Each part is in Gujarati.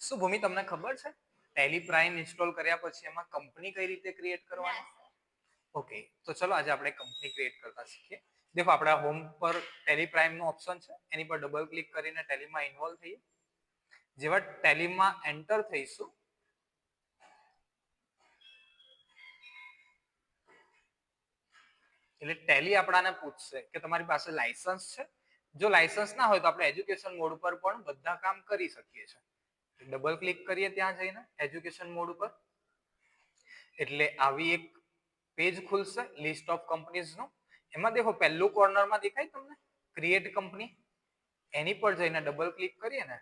શું ભૂમિ તમને ખબર છે? ટેલી પ્રાઇમ ઇન્સ્ટોલ કર્યા પછી એમાં કંપની કઈ રીતે ક્રિએટ કરવાની? ઓકે તો ચલો આજે આપણે કંપની ક્રિએટ કરતા શીખીએ. દેખો આપણા હોમ પર ટેલી પ્રાઇમનું ઓપ્શન છે. એની પર ડબલ ક્લિક કરીને ટેલીમાં ઇન્વોલ્વ થઈએ. જેવા ટેલીમાં એન્ટર થઈશું. એટલે ટેલી આપણાને પૂછશે કે તમારી પાસે લાયસન્સ છે? જો લાયસન્સ ના હોય તો આપણે એજ્યુકેશન મોડ પર પણ બધા કામ કરી શકીએ છીએ. ડબલ ક્લિક કરીએ ત્યાં જઈને એજ્યુકેશન મોડ ઉપર. એટલે આવી એક પેજ ખુલશે લિસ્ટ ઓફ કંપનીઝનું એમાં દેખો, પહેલું કોર્નરમાં દેખાય તમને ક્રિએટ કંપની એની પર જઈને ડબલ ક્લિક કરીએ ને,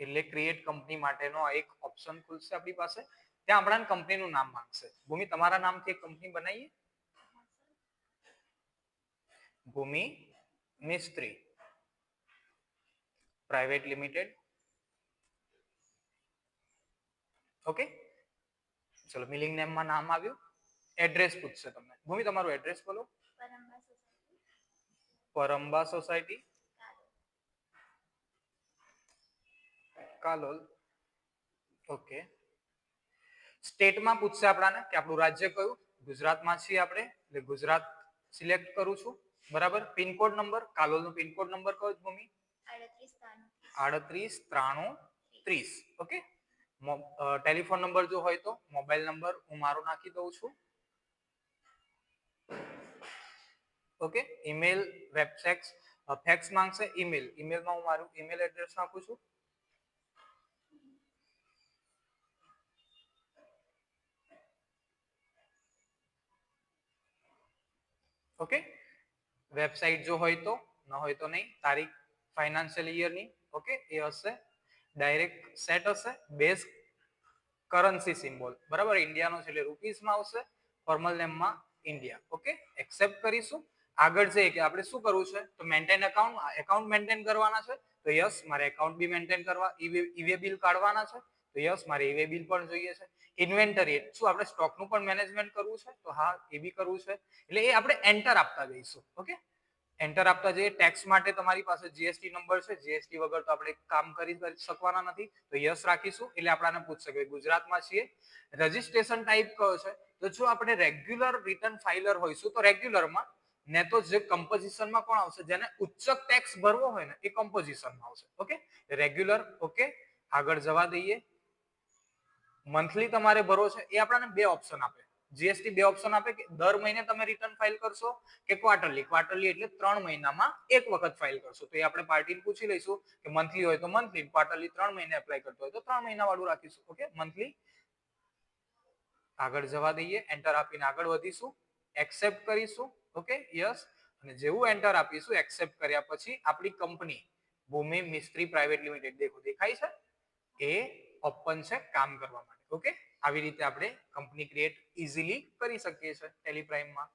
એટલે ક્રિએટ કંપની માટેનો એક ઓપ્શન ખુલશે આપણી પાસે. ત્યાં આપણાને કંપનીનું નામ માંગશે. ભૂમિ, તમારા નામથી એક કંપની બનાવીએ. Bhumi Mistry. Private limited okay? ચલો મિલિંગ નેમમાં નામ આવ્યું. એડ્રેસ પૂછશે તમને. ભૂમિ તમારું એડ્રેસ બોલો. પરંબા સોસાયટી. કાલોલ. ઓકે. સ્ટેટમાં પૂછશે આપણાને કે આપણું રાજ્ય કયું? ગુજરાતમાં છીએ આપણે એટલે ગુજરાત સિલેક્ટ કરું છું. બરાબર? પિનકોડ નંબર કાલોલનો પિનકોડ નંબર કયો ભૂમિ. આડત્રીસ ત્રાણું ત્રીસ. ઓકે? ટેલિફોન નંબર જો હોય તો, મોબાઈલ નંબર હું મારો નાખી દઉં છું. ઓકે, ઈમેલ, વેબસેક્સ ફેક્સ માંગશે, ઈમેલ. ઈમેલમાં હું મારું ઈમેલ એડ્રેસ નાખું છું. ઓકે વેબસાઇટ જો હોય તો, ન હોય તો નહીં, તારીખ, ફાઇનાન્શિયલ યરની ઓકે, એ હશે ડાયરેક્ટ સેટ હશે બેઝ કરન્સી સિમ્બોલ બરાબર? ઇન્ડિયાનો છે એટલે રૂપીસમાં આવશે ફોર્મલ નેમમાં ઇન્ડિયા. ઓકે એક્સેપ્ટ કરીશું. આગળ જઈએ કે આપણે શું કરવું છે? તો મેન્ટેન એકાઉન્ટ એકાઉન્ટ મેન્ટેન કરવાના છે. તો યસ મારે એકાઉન્ટ બી મેન્ટેન કરવા ઈવે બિલ કાઢવાના છે. તો યસ મારે ઈવે બિલ પણ જોઈએ છે. ઇન્વેન્ટરી શું આપણે સ્ટોકનું પણ મેનેજમેન્ટ કરવું છે? તો હા, એ બી કરવું છે. એટલે એ આપણે એન્ટર આપતા જઈશું. ઓકે એન્ટર આપતા જઈએ. ટેક્સ માટે તમારી પાસે જીએસટી નંબર છે. જીએસટી વગર તો આપણે કામ કરી શકવાના નથી. તો યસ રાખીશું. એટલે આપણાને પૂછશે કે ગુજરાતમાં છીએ. રજીસ્ટ્રેશન ટાઈપ કયો છે? તો જો આપણે રેગ્યુલર રિટર્ન ફાઇલર હોઈશું, તો રેગ્યુલરમાં ને તો જે કમ્પોઝિશનમાં કોણ આવશે? જેને ઉચ્ચક ટેક્સ ભરવો હોય ને, એ કમ્પોઝિશનમાં આવશે. ઓકે રેગ્યુલર ઓકે આગળ જવા દઈએ. મંથલી તમારે ભરવો છે. એ આપણને બે ઓપ્શન આપે. જીએસટી બે ઓપ્શન આપે કે દર મહિને તમે રિટર્ન ફાઇલ કરશો કે ક્વાર્ટરલી ક્વાર્ટરલી એટલે ત્રણ મહિનામાં એક વખત ફાઇલ કરશો. તો એ આપણે પાર્ટીને પૂછી લઈશું કે મંથલી હોય તો મંથલી ક્વાર્ટરલી ત્રણ મહિને એપ્લાય કરતો હોય તો ત્રણ મહિના વાળું રાખીશું. ઓકે મંથલી આગળ જવા દઈએ એન્ટર આપીને આગળ વધીશું. એક્સેપ્ટ કરીશું. ઓકે યસ અને જેવું એન્ટર આપીશું એક્સેપ્ટ કર્યા પછી આપણી company Bhumi Mistry private limited, દેખો, દેખાય છે? એ ઓપન છે કામ કરવા માટે. ઓકે આવી રીતે આપણે કંપની ક્રિએટ ઇઝીલી કરી શકીએ છીએ ટેલિપ્રાઇમમાં